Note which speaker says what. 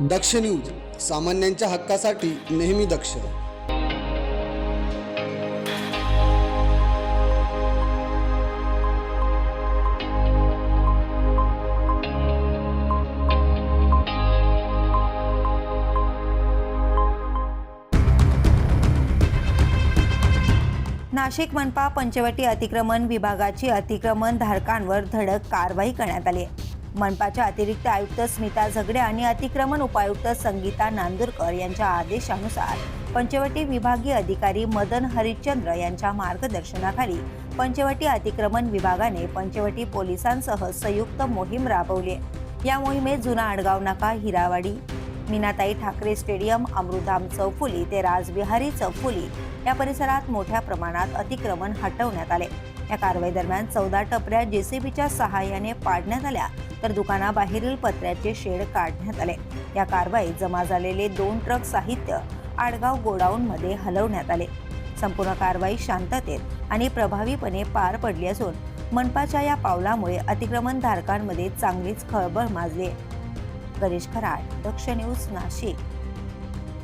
Speaker 1: दक्ष news सामान्यांच्या हक्कासाठी नेहमी दक्ष
Speaker 2: नाशिक मनपा पंचवटी अतिक्रमण विभागाची अतिक्रमण धारकांवर धडक कारवाई करण्यात आली आहे. मनपाच्या अतिरिक्त आयुक्त स्मिता झगडे आणि अतिक्रमण उपायुक्त संगीता नांदुरकर यांच्या आदेशानुसार पंचवटी विभागीय अधिकारी मदन हरिश्चंद्र यांच्या मार्गदर्शनाखाली पंचवटी अतिक्रमण विभागाने पंचवटी पोलिसांसह संयुक्त मोहीम राबवली. या मोहिमेत जुना आडगाव नाका हिरावाडी मीनाताई ठाकरे स्टेडियम अमृधाम चौफुली ते राजविहारी चौफुली या परिसरात मोठ्या प्रमाणात अतिक्रमण हटवण्यात आले. या कारवाई दरम्यान चौदा टपऱ्या जेसीबीच्या सहाय्याने पाडण्यात आल्या. तर दुकानाबाहेरील पत्र्याचे शेड काढण्यात आले. या कारवाईत जमा झालेले दोन ट्रक साहित्य आडगाव गोडाऊनमध्ये हलवण्यात आले. संपूर्ण कारवाई शांततेत आणि प्रभावीपणे पार पडली असून मनपाच्या या पावलामुळे अतिक्रमण धारकांमध्ये चांगलीच खळबळ माजली गणेश खराट दक्ष न्यूज नाशिक.